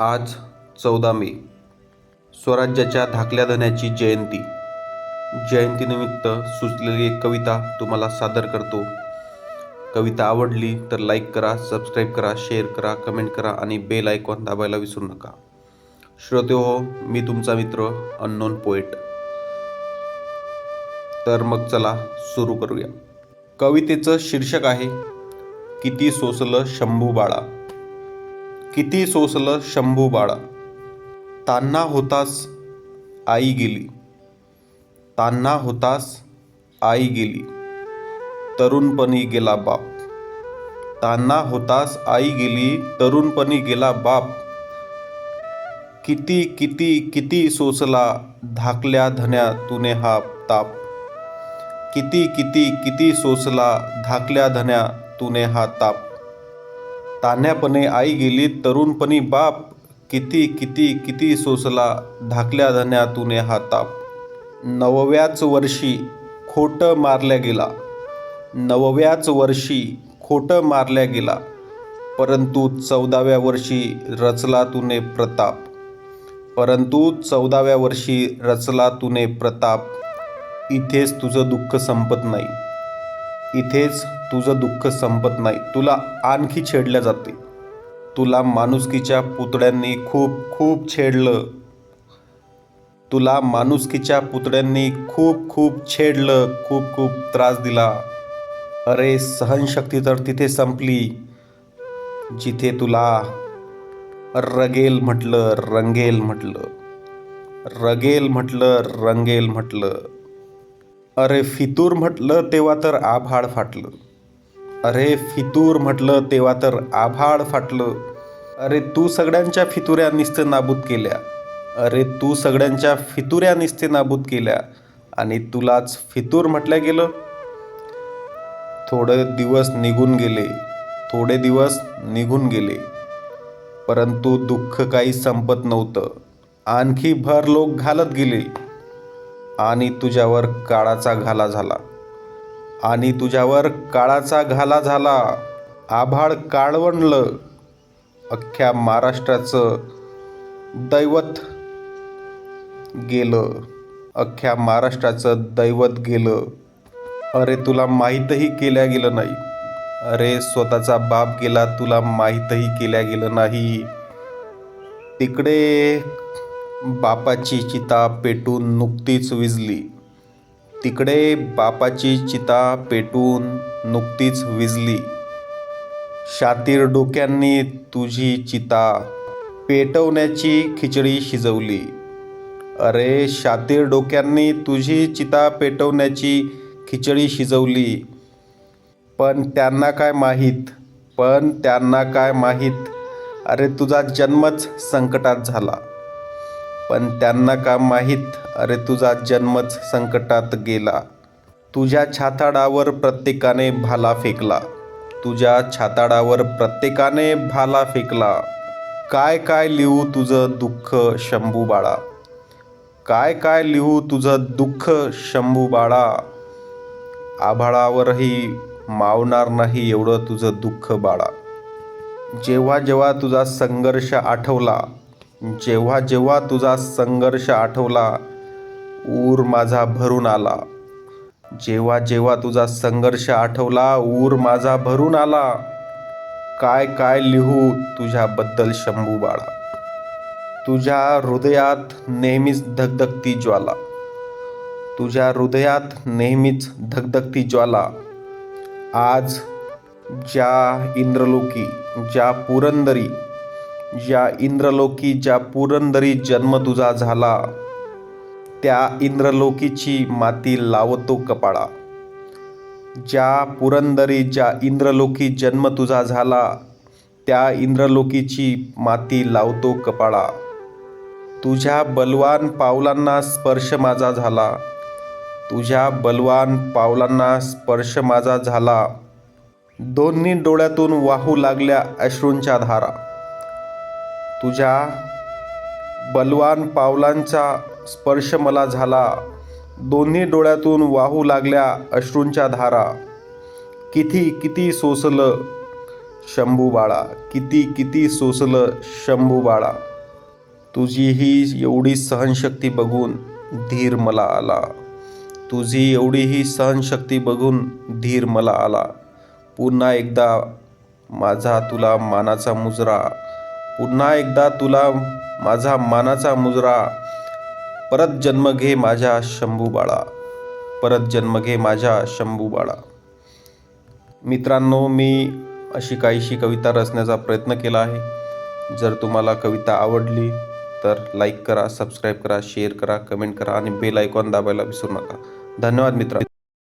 आज चौदा मे. स्वराज्याच्या धाकल्या धन्याची जयंती. जयंतीनिमित्त सुचलेली एक कविता तुम्हाला सादर करतो. कविता आवडली तर लाईक करा सबस्क्राईब करा शेअर करा कमेंट करा आणि बेल आयकॉन दाबायला विसरू नका. श्रोते हो मी तुमचा मित्र अननोन पोएट तर मग चला सुरू करूया. कवितेचं शीर्षक आहे किती सोसलं शंभू बाळा किती सोसलं शंभू बाळा? तान्हा होतास आई गेली. तान्हा होतास आई गेली. तरुणपणी गेला बाप. तान्हा होतास आई गेली तरुणपणी गेला बाप. किती किती किती सोसला धाकल्या धन्या तुने हा ताप. किती किती किती सोसला धाकल्या धन्या तुने हा ताप. तान्ह्यापणे आई गेली तरुणपणी बाप किती किती किती सोसला धाकल्या धन्या तुने हा ताप. नवव्याच वर्षी खोटं मारल्या गेला. नवव्याच वर्षी खोटं मारल्या गेला. परंतु चौदाव्या वर्षी रचला तुने प्रताप. परंतु चौदाव्या वर्षी रचला तुने प्रताप. इथेच तुझं दुःख संपत नाही. इथेच तुझं दुःख संपत नाही. तुला आणखी छेडल्या जाते. तुला माणुसकीच्या पुतळ्यांनी खूप खूप छेडलं. तुला माणुसकीच्या पुतळ्यांनी खूप खूप छेडलं. खूप खूप त्रास दिला. अरे सहनशक्ती तर तिथे संपली. जिथे तुला रगेल म्हटलं रंगेल म्हटलं. रगेल म्हटलं रंगेल म्हटलं. अरे फितूर म्हटलं तेव्हा तर आभाळ फाटलं. अरे फितूर म्हटलं तेव्हा तर आभाळ फाटलं. अरे तू सगळ्यांच्या फितुऱ्या निस्ते नाबूद केल्या. अरे तू सगळ्यांच्या फितुऱ्या निस्ते नाबूद केल्या. आणि तुलाच फितूर म्हटलं गेलं. थोडे दिवस निघून गेले. थोडे दिवस निघून गेले. परंतु दुःख काही संपत नव्हतं. आणखी भर लोक घालत गेले. आणि तुझ्यावर काळाचा घाला झाला. आणि तुझ्यावर काळाचा घाला झाला. आभाळ काळवणलं अख्ख्या महाराष्ट्राचं दैवत गेलं. अख्ख्या महाराष्ट्राचं दैवत गेलं. अरे तुला माहीतही केल्या गेलं नाही. अरे स्वतःचा बाप गेला तुला माहीतही केल्या गेलं नाही. तिकडे बापाची चिता पेटून नुकतीच विजली. तिकडे बापाची चिता पेटून नुकतीच विजली. शातीर डोक्यांनी तुझी चिता पेटवण्याची खिचडी शिजवली. अरे शातीर डोक्यांनी तुझी चिता पेटवण्याची खिचडी शिजवली. पण त्यांना काय माहीत? पण त्यांना काय माहीत? अरे तुझा जन्मच संकटात झाला. पण त्यांना का माहीत? अरे तुझा जन्मच संकटात गेला. तुझ्या छाताडावर प्रत्येकाने भाला फेकला. तुझ्या छाताडावर प्रत्येकाने भाला फेकला. काय काय लिहू तुझं दुःख शंभू बाळा? काय काय लिहू तुझं दुःख शंभू बाळा? आभाळावरही मावणार नाही एवढं तुझं दुःख बाळा. जेव्हा जेव्हा तुझा संघर्ष आठवला जेव्हा जेव्हा तुझा संघर्ष आठवला ऊर माझा भरून आला. जेव्हा जेव्हा तुझा संघर्ष आठवला ऊर माझा भरून आला. काय काय लिहू तुझ्याबद्दल शंभू बाळा. तुझ्या हृदयात नेहमीच धगधगती ज्वाला. तुझ्या हृदयात नेहमीच धगधगती ज्वाला. आज ज्या इंद्रलोकी ज्या पुरंदरी ज्या इंद्रलोकी ज्या पुरंदरी जन्म तुझा झाला त्या इंद्रलोकीची माती लावतो कपाळा. ज्या पुरंदरी ज्या इंद्रलोकी जन्म तुझा झाला त्या इंद्रलोकीची माती लावतो कपाळा. तुझ्या बलवान पावलांना स्पर्श माझा झाला. तुझ्या बलवान पावलांना स्पर्श माझा झाला. दोन्ही डोळ्यातून वाहू लागल्या अश्रूंच्या धारा. तुझ्या बलवान पावलांचा स्पर्श मला झाला. दोन्ही डोळ्यातून वाहू लागल्या अश्रूंच्या धारा. किती किती सोसलं शंभू बाळा किती किती सोसलं शंभू बाळा तुझी ही एवढी सहनशक्ती बघून धीर मला आला. तुझी एवढी ही सहनशक्ती बघून धीर मला आला. पुन्हा एकदा माझा तुला मानाचा मुजरा पुन्हा एकदा तुला माझा मानाचा मुजरा. परत जन्म घे माझ्या शंभू बाळा. परत जन्म घे माझ्या शंभू बाळा. मित्रांनो मी अशी काहीशी कविता रचण्याचा प्रयत्न केला आहे. जर तुम्हाला कविता आवडली तर लाईक करा सबस्क्राईब करा शेअर करा कमेंट करा आणि बेल आयकॉन दाबायला विसरू नका. धन्यवाद मित्रांनो.